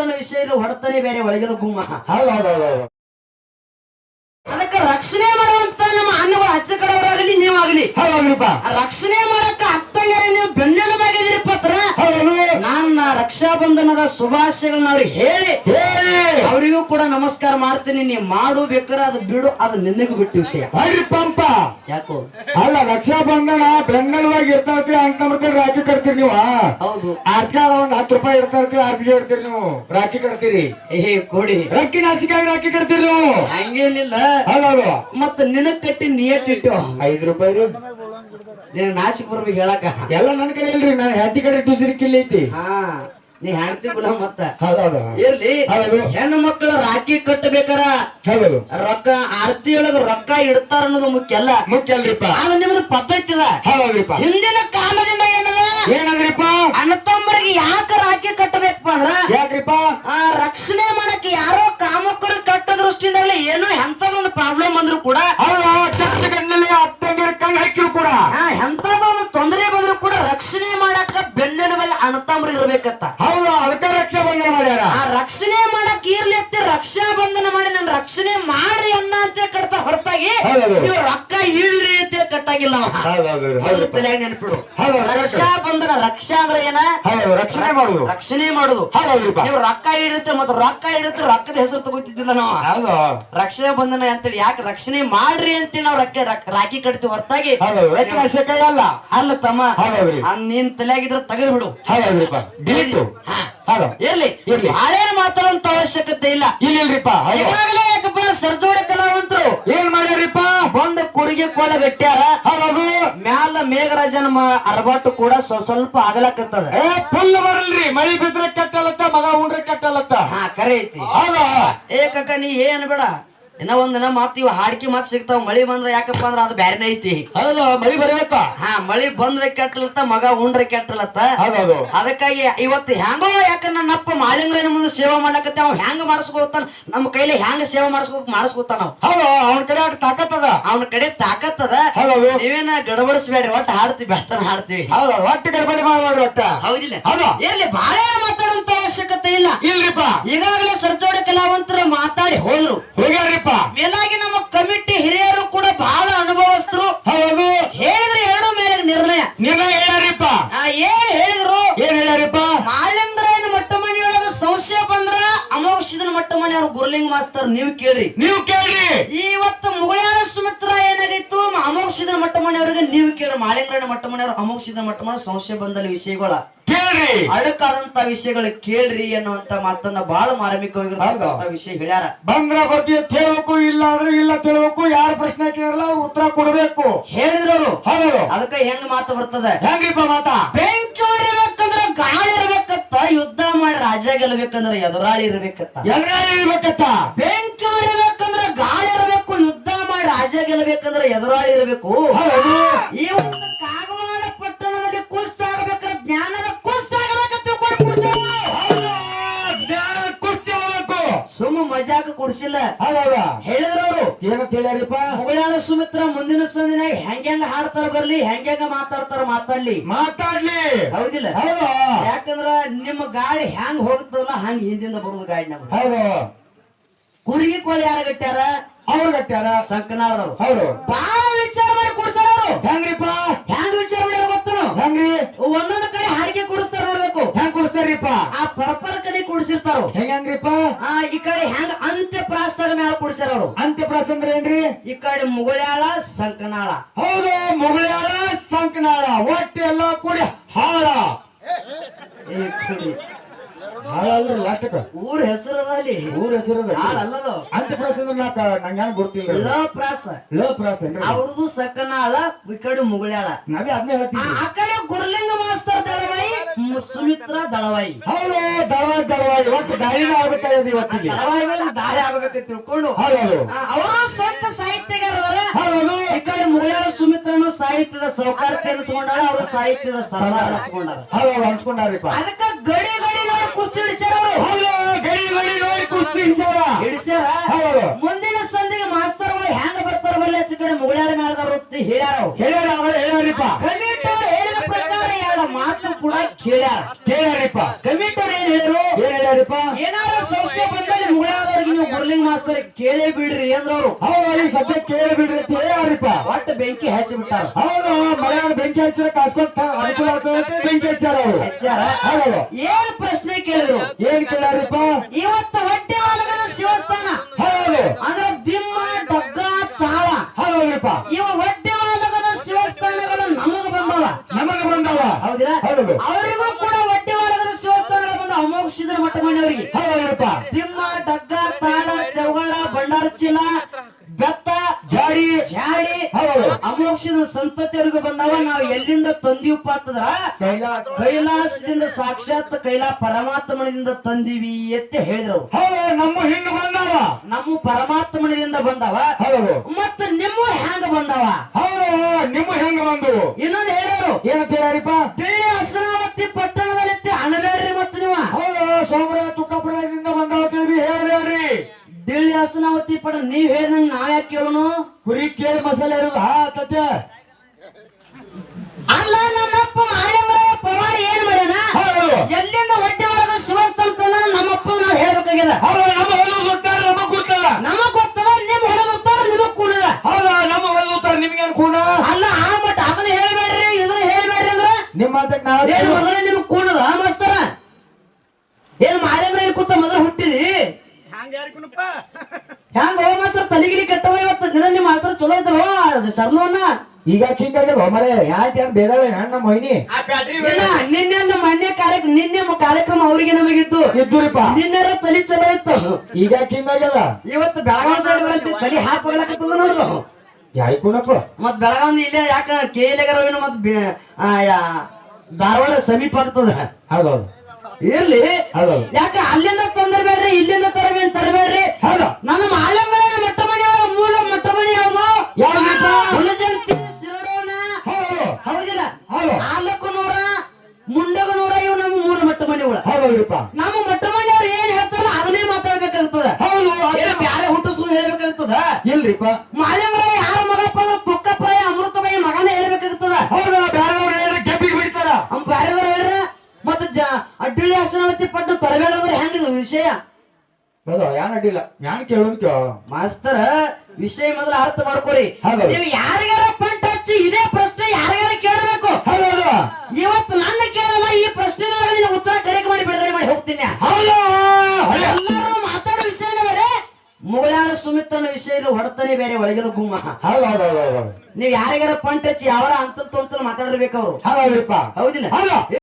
ಹೊಡೆತನ ವಿಷಯ ಇದು ಹೊಡೆತನೇ ಬೇರೆ ಒಳಗಿನ ಗುಮ್ಮ. ಅದಕ್ಕೆ ರಕ್ಷಣೆ ಮಾಡುವಂತ ನಮ್ಮ ಅನ್ನಗಳು ಅಚ್ಚ ಕಡವರಾಗಲಿ ನೀವಾಗಲಿ. ಆಗಲಿ ರಕ್ಷಣೆ ಮಾಡಕ್ಕ ಅತ್ತಂಗರ ನೀವು ಬೆನ್ನೆಲುಬಾಗಿದ್ದೀರಿ ಪತ್ರ ನನ್ನ ರಕ್ಷಾ ಬಂಧನದ ಶುಭಾಶಯಗಳನ್ನ ಅವ್ರಿಗೆ ಹೇಳಿ. ಹೇಳಿ. ಅವರಿಗೂ ಕೂಡ ನಮಸ್ಕಾರ ಮಾಡ್ತೀನಿ. ನೀ ಮಾಡು ಬೇಕಾದ್ರೆ ಅದು ಬಿಡು ಅದು ನಿನಗೂ ಬಿಟ್ಟು ವಿಷಯ. ಪಂಪ. ಯಾಕೋ? ಅಲ್ಲ ರಕ್ಷಾ ಬಂಧನ ಇರ್ತಾ ಇರ್ತೀವಿ ಅಂತ ರಾಖಿ ಕಟ್ತೀರಿ ನೀವು ಹೌದು. ಅರ್ಕ ಒಂದ್ ಹತ್ತು ರೂಪಾಯಿ ಇಡ್ತಾ ಇರ್ತೀರಿ ಆರ್ತಿಗೆ ಇಡ್ತೀರಿ ನೀವು ರಾಖಿ ಕಟ್ತೀರಿ. ಏ ಕೊಡಿ. ರಕ್ಕಿ ನಾಸಿಕಾಗಿ ರಾಖಿ ಕಟ್ತೀರಿ ನೀವು. ಹಂಗೇನಿಲ್ಲ. ಅಲ್ಲ ಮತ್ತ ನಿನಗ್ ಕಟ್ಟಿ ನೀಟ್ ಇಟ್ಟು? ಐದು ರೂಪಾಯಿ ರೀ ನೀನ್ ನಾಚಿಕ್ ಬರ್ಬೇಕು ಹೇಳಕ ಎಲ್ಲ ನನ್ ಕಡೆ ಇಲ್ರಿ ನಾನು ಹೆಂಡತಿ ಕಡೆ ಟೂಸಿರಿ ಕಿಲ್ ಐತಿ. ಹಾ ನೀ ಗುಲ ಮತ್ತ. ಹೌದೌದು ಇರ್ಲಿ ಹೌದು. ಹೆಣ್ಣು ಮಕ್ಕಳು ರಾಖಿ ಕಟ್ಟಬೇಕಾರ? ಹೌದು. ರೊಕ್ಕ ಆರತಿ ಒಳಗ ರೊಕ್ಕ ಇಡ್ತಾರ ಅನ್ನೋದು ಮುಖ್ಯ ಅಲ್ಲ. ಮುಖ್ಯ ಅಲ್ರಿಪ್ಪ. ಅದು ನಿಮ್ದು ಪದ್ಧತಿ ಅದ. ಹೌದೌದ್ರಿಪ್ಪ ಹಿಂದಿನ ಕಾಲದಿಂದ ಏನದ? ಏನಂದ್ರಿಪ್ಪ? ಅಣ್ಣ ತಮ್ಮರಿಗೆ ಯಾಕ ರಾಖಿ ಕಟ್ಟಬೇಕಪ್ಪ ಅಂದ್ರ? ಯಾಕ್ರಿಪ್ಪ? ಆ ರಕ್ಷಣೆ ಮಾಡಕ್ಕೆ ಯಾರೋ ಕಾಮಕ್ಕರು ಕಟ್ಟ ದೃಷ್ಟಿಯಿಂದ ಏನು ಎಂತದೊಂದು ನೀವು ರೊಕ್ಕ ಇಳ್ರಿ ಅಂತ ಕಟ್ಟಾಗಿಲ್ಲ ತಲೆಯಾಗ ನೆನ್ಪಿಡು. ರಕ್ಷಾ ಬಂಧನ ರಕ್ಷಾ ಅಂದ್ರೆ ಏನ? ರಕ್ಷಣೆ ಮಾಡುದು ರಕ್ಷಣೆ ಮಾಡುದು ನೀವು ರೊಕ್ಕ ಇಡುತ್ತೆ ಮತ್ತೆ ರೊಕ್ಕ ಇಡುತ್ತೆ ರೊಕ್ಕದ ಹೆಸರು ತಗೋತಿದ್ದಿಲ್ಲ ನಾವು. ರಕ್ಷಣೆ ಬಂಧನ ಅಂತೇಳಿ. ಯಾಕೆ ರಕ್ಷಣೆ ಮಾಡ್ರಿ ಅಂತೇಳಿ ನಾವು ರೊಕ್ಕ ರಾಖಿ ಕಟ್ತೀವಿ ಹೊರತಾಗಿ. ಅಲ್ಲ ಅಲ್ಲ ತಮ್ಮ. ನೀನ್ ತಲೆಯಾಗಿದ್ರೆ ತೆಗೆದು ಬಿಡು ಎಲ್ಲಿ? ಡಿಲೀಟು. ಹಳೇನು ಮಾತಾಡುವಂತ ಅವಶ್ಯಕತೆ ಇಲ್ಲ. ಇಲ್ಲ ಇಲ್ರಿಪ್ಪ ಈಗಾಗಲೇ ಯಾಕಪ್ಪ ಸರ್ಜೋಡೆ ಕಲಾವಂತರು? ಏನ್ ಬಂದ ಕುರಿಗೆ ಕೋಲ ಗಟ್ಟ್ಯಾರ. ಹೌದು. ಮ್ಯಾಲ ಮೇಘರಾಜನ ಅರಬಾಟು ಕೂಡ ಸ್ವ- ಸ್ವಲ್ಪ ಆಗಲಕತ್ತದ ಏ ಫುಲ್ ಬರಲ್ರಿ. ಮಳಿ ಬಿದ್ರೆ ಕೆಟ್ಟಲತ್ತ ಮಗ ಉಂಡ್ರೆ ಕೆಟ್ಟಲತ್ತ ಹಾ ಕರೆ ಐತಿ. ಹೌದಾ? ಏ ಕಕ್ಕ ನೀ ಏನ್ ಬೇಡ. ಇನ್ನ ಒಂದ್ ದಿನ ಮಾತ್ ಇವ್ ಹಾಡ್ಕಿ ಮಾತ್ ಸಿಗ್ತಾವ. ಮಳಿ ಬಂದ್ರ ಯಾಕಪ್ಪ ಅಂದ್ರ ಅದು ಬ್ಯಾರೆನೇ ಐತಿ. ಹೌದು ಮಳಿ ಬರಬೇಕ? ಹಾ ಮಳಿ ಬಂದ್ರೆ ಕೆಟ್ಟಲತ್ತ ಮಗ ಉಂಡ್ರೆ ಕೆಟ್ಟಲತ್ತ ಹೌದು ಅದಕ್ಕಾಗಿ ಇವತ್ತು ಹೆಂಗೋ ಯಾಕ ನನ್ನಪ್ಪ ಮಾಳಿಂಗ್ರನ ಮುಂದೆ ಸೇವೆ ಮಾಡ್ಲಕತ್ತೆ ಅವ್ ಹೆಂಗ ಮಾಡಿಸ್ಕೊತಾನ ನಮ್ಮ ಕೈಲಿ ಹೆಂಗ್ ಸೇವೆ ಮಾಡಿಸ್ಕೊ ಮಾಡಿಸ್ಕೊತಾನ ಅವ್? ಹೌದು ಅವನ ಕಡೆ ತಾಕತ್ತದ ಅವನ ಕಡೆ ತಾಕತ್ತದ. ನೀವೇನ ಗಡಬಡಿಸ್ಬೇಡ್ರಿ ಒಟ್ಟು ಹಾಡ್ತಿ ಬೆಳ್ತಾನ ಹಾಡ್ತೀವಿ. ಹೌದು ಒಟ್ಟು ಗಡಬಡಿ ಮಾಡ್ಬೇಡ್ರಿ ಒಟ್ಟ. ಹೌದಿಲ್ಲ. ಹೌದು. ಇರ್ಲಿ ಬಾಳೆ ಮಾತಾಡುವಂತ ಅವಶ್ಯಕತೆ ಇಲ್ಲ. ಇಲ್ರಿಪ್ಪ. ಈಗಾಗಲೇ ಸರ್ಜೋಡಿ ಕಲಾವಂತರ ಮಾತಾಡಿ ಹೋದ್ರು. ಹೋಗ್ಯಾರ್ರಿಪ್ಪ. ಮೇಲಾಗಿ ನಮ್ಮ ಕಮಿಟಿ ಹಿರಿಯರು ಕೂಡ ಬಹಳ ಅನುಭವಸ್ಥರು. ಹೌದು. ಹೇಳಿದ್ರೆ ಎರಡು ಮೇಲೆ ನಿರ್ಣಯ. ನಿರ್ಣಯ ಹೇಳ್ಯಾರಿಪ್ಪ ಆ, ಏನ್ ಹೇಳಿದ್ರು? ಏನ್ ಹೇಳ್ಯಾರಿಪ್ಪ ಮಾಳಿಂಗರಾಯನ ಮಟ್ಟ ಮನೆಯೊಳಗ ಸಂಶಯ ಬಂದ್ರ ಅಮೋಕ್ಷಿದನ ಮಟ್ಟ ಮನೆಯವ್ರ ಗುರ್ಲಿಂಗ್ ಮಾಸ್ತರ್ ನೀವು ಕೇಳ್ರಿ. ನೀವು ಕೇಳ್ರಿ. ನೀವು ಕೇಳ ಮಾಲೀಕರಣ ಮಟ್ಟ ಮನೆಯವರು ಅಮೋಕ್ಷಿದ ಮಟ್ಟ ಮನೆ ಸಂಶಯ ಬಂದಲ್ಲಿ ವಿಷಯಗಳ. ಕೇಳ್ರಿ. ಅಡಕಾದಂತ ವಿಷಯಗಳು ಕೇಳ್ರಿ ಅನ್ನುವಂತ ಮಾತನ್ನ ಬಹಳ ಮಾರ್ಮಿಕವಾಗಿರ್ತಕ್ಕಂತ ವಿಷಯ ಹೇಳ್ಯಾರ. ಬಂದ್ರ ಬರ್ತೀಯ ತಿಳ್ಬೇಕು ಇಲ್ಲ ಅಂದ್ರೆ ಇಲ್ಲ ತಿಳ್ಬೇಕು ಯಾರ ಪ್ರಶ್ನೆ ಕೇಳಲ್ಲ ಉತ್ತರ ಕೊಡಬೇಕು. ಹೇಳಿದ್ರು ಹೌದು. ಅದಕ್ಕೆ ಹೆಂಗ್ ಮಾತು ಬರ್ತದೆ? ಹೆಂಗ್ರಿಪ್ಪ ಮಾತಾ? ಬೆಂಕಿ ಇರ್ಬೇಕಂದ್ರ ಗಾಳಿ ಇರ್ಬೇಕತ್ತ ಯುದ್ಧ ಮಾಡಿ ರಾಜ್ಯ ಗೆಲ್ಬೇಕಂದ್ರ ಎದುರಾಳಿ ಇರ್ಬೇಕತ್ತ. ಎದುರಾಳಿ ಇರ್ಬೇಕತ್ತ. ಮಾಡಿ ಎದುರಾಳಿರಬೇಕು ಈ ಒಂದು ಕಾಗವಾಡ ಪಟ್ಟಣದಲ್ಲಿ ಕುಸ್ತಾಗಬೇಕಾದ್ರೆ ಜ್ಞಾನದ ಕುಸ್ತಾಗಬೇಕಂತ ಸುಮ್ಮ ಮಜಾಕ ಕುಡ್ಸಿಲ್ಲ. ಹೇಳಿದ್ರವರು. ಏನಂತ ಹೇಳ್ಯಾರಿಪ್ಪ? ಮುಗಳ ಸುಮಿತ್ರ ಮುಂದಿನ ಸಂದಿನಾಗ ಹೆಂಗ್ಯಾಂಗ ಹಾಡ್ತಾರ ಬರ್ಲಿ ಹೆಂಗ್ಯಾಂಗ ಮಾತಾಡ್ತಾರ ಮಾತಾಡ್ಲಿ. ಮಾತಾಡ್ಲಿ. ಹೌದಿಲ್ಲ. ಹೌದು. ಯಾಕಂದ್ರ ನಿಮ್ಮ ಗಾಡಿ ಹೆಂಗ್ ಹೋಗುತ್ತಲ್ಲ ಹಂಗ ಹಿಂದಿಂದ ಬರುದು ಗಾಡಿ ನಮ್ಗೆ. ಕುರಿಗೆ ಕೋಳಿ ಯಾರ ಗಟ್ಟ್ಯಾರ ಅವ್ರು ಕಟ್ಟ್ಯಾರ ಸಂಕನಾಳದವ್ರು ಹೌದು. ಬಾಳ ವಿಚಾರ ಮಾಡಿ ಕುಡ್ಸಾರ ಅವ್ರು. ಹೆಂಗ್ರಿಪ್ಪ? ಹೆಂಗ್ ವಿಚಾರ ಮಾಡ್ಯಾರ ಗೊತ್ತನು? ಹೆಂಗ್ರಿ? ಒಂದೊಂದ್ ಕಡೆ ಹಾಡಿಗೆ ಕುಡಿಸ್ತಾರ ನೋಡ್ಬೇಕು. ಹೆಂಗ್ ಕುಡಿಸ್ತಾರಿಪ್ಪ ಆ ಪರಪರ ಕಡೆ ಕುಡಿಸಿರ್ತಾರ. ಹೆಂಗ್ ಹೆಂಗ್ರಿಪ್ಪ ಆ ಈ ಕಡೆ ಹೆಂಗ್ ಅಂತ್ಯ ಪ್ರಾಸ್ತಾಗ ಮ್ಯಾಲ ಕುಡಿಸ್ಯಾರ ಅಂತ್ಯ ಪ್ರಾಸ ಅಂದ್ರೆ ಏನ್ರಿ? ಈ ಕಡೆ ಮುಗುಳ್ಯಾಳ ಸಂಕನಾಳ. ಹೌದು ಮುಗುಳ್ಯಾಳ ಸಂಕನಾಳ. ಒಟ್ಟು ಎಲ್ಲ ಕೂಡಿ ಹಾಳ. ಈ ಕಡೆ. ಹಾಳ ಅಲ್ರಿ ಲಾಸ್ಟಕ್ಕ ಊರ್ ಹೆಸರು ಅದ ಅಲ್ಲಿ. ಊರ ಹೆಸರು ಅಲ್ಲ. ಅಲ್ಲದು. ಅಂತ್ಯಪ್ರಾಸ ಅಂದ್ರೆ ನಾಕ ನಂಗೆ ಹೆಂಗ್ ಗೊತ್ತಿಲ್ಲ ಲ ಪ್ರಾಸ ಲೋ ಪ್ರಾಸ ಏನ್ರಿ ಅವ್ರದ್ದು ಸಕನಾಳ ಈ ಕಡೆ ಮುಗುಳ್ಯಾಳ ನಾವೇ ಅದನ್ನೇ ಹೇಳ್ತೀವಿ ಆ ಕಡೆ ಗುರುಲಿಂಗ ಮಾಸ್ತರ್ ದಳವಾಯಿ ಸುಮಿತ್ರ ದಳವಾಯಿ. ಹೌದು ದಳವಾಯಿ ದಳವಾಯಿ. ಒಟ್ಟು ದಾರಿನ ಆಗ್ಬೇಕಾಗಿದೆ ಇವತ್ತಿಗೆ. ದಳವಾಯಿಗಳಿಗೆ ದಾಳಿ ಆಗ್ಬೇಕಂತ ತಿಳ್ಕೊಂಡು ಹೌದು ಅವರು ಸ್ವಂತ ಸಾಹಿತ್ಯಗಾರರ ಹೌದು ಈ ಕಡೆ ಮುಗುಳ್ಯಾಳ ಸುಮಿತ್ರನು ಸಾಹಿತ್ಯದ ಸಹಕಾರ ಅನಿಸ್ಕೊಂಡಾರ ಅವರು ಸಾಹಿತ್ಯದ ಸರಳ ಅನಿಸ್ಕೊಂಡಾರ ಹೌದು ಅನ್ಸ್ಕೊಂಡಾರಿಪ್ಪ ಅದಕ್ಕ ಗಡಿ ಗಡಿ ನೋಡಿ ಕುಸ್ತಿ ಹಿಡಿಸ್ಯಾರ ಅವರು ಗಡಿ ಗಡಿ ನೋಡಿ ಕುಸ್ತಿ ಸರ ಹಿಡಿಸ್ಯಾರ ಹೌದು. ಮುಂದಿನ ಸಂಧಿಗೆ ಮಾಸ್ತರ್ಗಳು ಹೆಂಗ ಬರ್ತಾರ ಬಲ್ಲ ಹೆಚ್ಚು ಕಡೆ ಹೇಳ್ಯಾರ ಅವ್ರು. ಹೇಳ್ಯಾರ ಅವರೇ ಹೇಳ್ಯಾರಿಪ್ಪ. ಕಮಿಟಿ ಅವ್ರು ಹೇಳಿದ ಪ್ರಕಾರ ಎರಡು ಮಾತು ಕೂಡ ಕೇಳ್ಯಾರ. ಕೇಳ್ಯಾರಿಪ್ಪ. ಕಮಿಟಿ ಅವ್ರು ಏನ್ ಹೇಳಿದ್ರು ಏನ್ ಹೇಳ್ಯಾರಿಪ್ಪ? ನೀವು ಗುರ್ಲಿಂಗ್ ಮಾಸ್ತರ್ ಕೇಳೇ ಬಿಡ್ರಿ ಅಂದ್ರ ಅವ್ರು ಈಗ ಸದ್ಯ ಕೇಳಿ ಬಿಡ್ರಿ ಅಂತ ಹೇಳ್ಯಾರಿಪ್ಪ. ಒಟ್ಟು ಬೆಂಕಿ ಹಚ್ಚಿ ಬಿಟ್ಟಾರ ಹೌದು ಬೆಂಕಿ ಹಚ್ಚಿರ ಕಾಸ್ಕೊಂತ ಅನುಕೂಲ ಆಗ್ತದೆ ಅಂತ ಬೆಂಕಿ ಹಚ್ಚಾರ ಅವರು. ಹಚ್ಚಾರ ಹೌದು ಏನ್ ಪ್ರಶ್ನೆ ಕೇಳಿದ್ರು? ಏನ್ ಕೇಳಾರಪ್ಪ? ಇವತ್ತ ಹೊಟ್ಟೆ ಒಳಗದ ಶಿವಸ್ಥಾನ. ಹೌದು. ಅಂದ್ರೆ ದಿಮ್ಮ ಡಗ್ಗ ತಾಳ. ಹೌದ್ರಿಪ್ಪ ಇವ ಹೊಟ್ಟೆ ಒಳಗದ ಶಿವಸ್ಥಾನಗಳು ನಮಗ ಬಂದವ. ನಮಗ ಬಂದವ. ಹೌದಿಲ್ಲ? ಹೌದು. ಅವರಿಗೂ ಅಮೋಕ್ಷದ ಸಂತತಿಯವರಿಗೂ ಬಂದಾವ ನಾವು ಎಲ್ಲಿಂದ ತಂದೀವಪ್ಪ ಅಂತಂದ್ರ ಕೈಲಾಸ ಕೈಲಾಸದಿಂದ ಸಾಕ್ಷಾತ್ ಕೈಲಾ ಪರಮಾತ್ಮನಿಂದ ತಂದಿವಿ ಅಂತ ಹೇಳಿದ್ರು. ನಮ್ಮ ಹಿಂಗ ಬಂದವ. ನಮ್ಮ ಪರಮಾತ್ಮನಿಂದ ಬಂದವ. ಮತ್ತ ನಿಮ್ಮ ಹ್ಯಾಂಗ ಬಂದವ? ಹೌದು ನಿಮ್ಮ ಹೆಂಗ ಬಂದು ಇನ್ನೊಂದು ಹೇಳೋರು ಏನಂತ ಹೇಳ್ಯಾರಿಪ್ಪ? ದಿಳ್ಳಿ ಹಸನಾವತಿ ಪಟ್ಟಣದಲ್ಲಿ ಅನಬೇಡ್ರಿ ಮತ್ತ ನೀವ? ಹೌದು ಸೋಮರ ತುಕ್ಕಪುರದಿಂದ ಬಂದವ ತಿಳಿ ಹೇಳ್ರಿ ದಿಳ್ಳಿ ಹಸನಾವತಿ ಪಡ ನೀವ್ ಹೇಳ್ದಂಗ ನಾವ್ ಯಾಕೆ ಕೇಳೋನು? ಕುರಿ ಕೇಳಿ ಮಸಾಲೆ ಇರೋದು ನಿಮ್ಮ ಮಾತಕ್ ನಾವು ಏನ್ ಮೊದಲ ನಿಮ್ಮ ಕೂಡದ ಮಾಸ್ತರ? ಏನ್ ಮಾಯಮ್ರ ಏನ್ ಕೂತ ಮೊದಲ ಹುಟ್ಟಿದಿ? ಹ್ಯಾಂಗ ಹೋ ಮಾಸ್ತರ ತಲೆಗಿರಿ ಕೆಟ್ಟದ ಇವತ್ತು? ದಿನ ನಿಮ್ಮ ಮಾಸ್ತರ ಚಲೋ ಐತಲ್ವ ಶರ್ಮವನ್ನ? ಈಗ ಹಿಂಗಾಗ್ಯದ ಹೋಮರೆ ಯಾಕೆ ಬೇದಾಳೆ ನಮ್ಮ ಮೊಯ್ನಿ ಇಲ್ಲ ನಿನ್ನೆಲ್ಲ ಮೊನ್ನೆ ಕಾರ್ಯಕ್ರಮ ನಿನ್ನೆ ಮ- ಕಾರ್ಯಕ್ರಮ ಅವ್ರಿಗೆ ನಮಗಿತ್ತು. ಇದ್ದುರಿಪ್ಪ. ನಿನ್ನೆ ತಲಿ ಚಲೋ ಇತ್ತು. ಈಗ ಹಿಂಗಾಗ್ಯದ ಇವತ್ತು ಬೆಳಗಾವಿ ಸೈಡ್ ಬರಂತಿ ತಲಿ ಹಾಕ್ಬೇಕಾಗ್ತದ ನೋಡ್ದು ಯಾಯ್ಕುಣಪ್ಪ ಮತ್ ಬೆಳಗಾವಿ ಇಲ್ಲೇ ಯಾಕ ಕೇಲಿಗರವಿನ ಮತ್ ಧಾರವಾಡ ಸಮೀಪ ಆಗ್ತದ. ಹೌದೌದು. ಇರ್ಲಿ. ಹೌದೌದು. ಯಾಕ ಅಲ್ಲಿಂದ ತಂದಿರ್ಬೇಡ್ರಿ ಇಲ್ಲಿಂದ ತರಬೇಡಿ ತರಬೇಡ್ರಿ. ಹೌದು. ನನ್ನ ಮಾಳಂಬರ ಮೊಟ್ಟ ಮನೆ ಮೂಲ ಮೊಟ್ಟ ಮನೆ ಹುಲಜಂತಿ ಸಿರಡೋಣ ಹೌದು. ಹೌದಿಲ್ಲ? ಹೌದು. ಆಲಕ್ಕನೂರ ಮುಂಡಗನೂರ ಇವು ನಮ್ಮ ಮೂಲ ಮೊಟ್ಟ ಮನೆಗಳು. ಹೌದೌದ್ರಿಪ್ಪ. ನಮ್ಮ ಮೊಟ್ಟ ಮನೆಯವ್ರು ಏನ್ ಹೇಳ್ತಾರ ಅದನ್ನೇ ಮಾತಾಡ್ಬೇಕಾಗ್ತದ. ಹೌದು ಏನು ಬ್ಯಾರೆ ಹುಟ್ಟಿಸುವುದು ಹೇಳ್ಬೇಕಾಗ್ತದ? ಇಲ್ರಿಪ್ಪ. ಮಾಳಂಬರ ಜ ಅಡ್ಡಿಳಿ ಹಸನವತಿ ಪಟ್ಟು ತರಬೇಡಂದ್ರೆ ಹೆಂಗಿದ ವಿಷಯ? ಹೌದು ಯಾನ್ ಅಡ್ಡಿಲ್ಲ. ಯಾನ್ ಕೇಳೋದಕ್ಕೆ ಮಾಸ್ತರ ವಿಷಯ ಮೊದಲು ಅರ್ಥ ಮಾಡ್ಕೋರಿ. ಹೌದು. ನೀವು ಯಾರಿಗಾರ ಪಂಟ್ ಹಚ್ಚಿ ಇದೇ ಪ್ರಶ್ನೆ ಯಾರಿಗಾರ ಕೇಳಬೇಕು? ಹೌದು ಇವತ್ತು ನನ್ನ ಕೇಳಲ್ಲ ಈ ಪ್ರಶ್ನೆ ಉತ್ತರ ಕಡೆಗೆ ಮಾಡಿ ಬಿಡುಗಡೆ ಮಾಡಿ ಹೋಗ್ತೀನಿ. ಹೌದು ಹೌದು. ಎಲ್ಲರೂ ಮಾತಾಡೋ ವಿಷಯ ಬೇರೆ ಮುಗಳಾರ ಸುಮಿತ್ರನ ವಿಷಯದ ಹೊಡೆತನೇ ಬೇರೆ ಒಳಗಿನ ಗುಮ್ಮ. ಹೌದು ಹೌದು ಹೌದು ಹೌದು. ನೀವು ಯಾರಿಗಾರ ಪಂಟ್ ಹಚ್ಚಿ ಯಾವ ಅಂತ ತೊಂತಲ್ ಮಾತಾಡಿರ್ಬೇಕು ಅವ್ರು? ಹೌದೌದ್ರಿಪ್ಪ ಹೌದಿಲ್ಲ? ಹೌದು.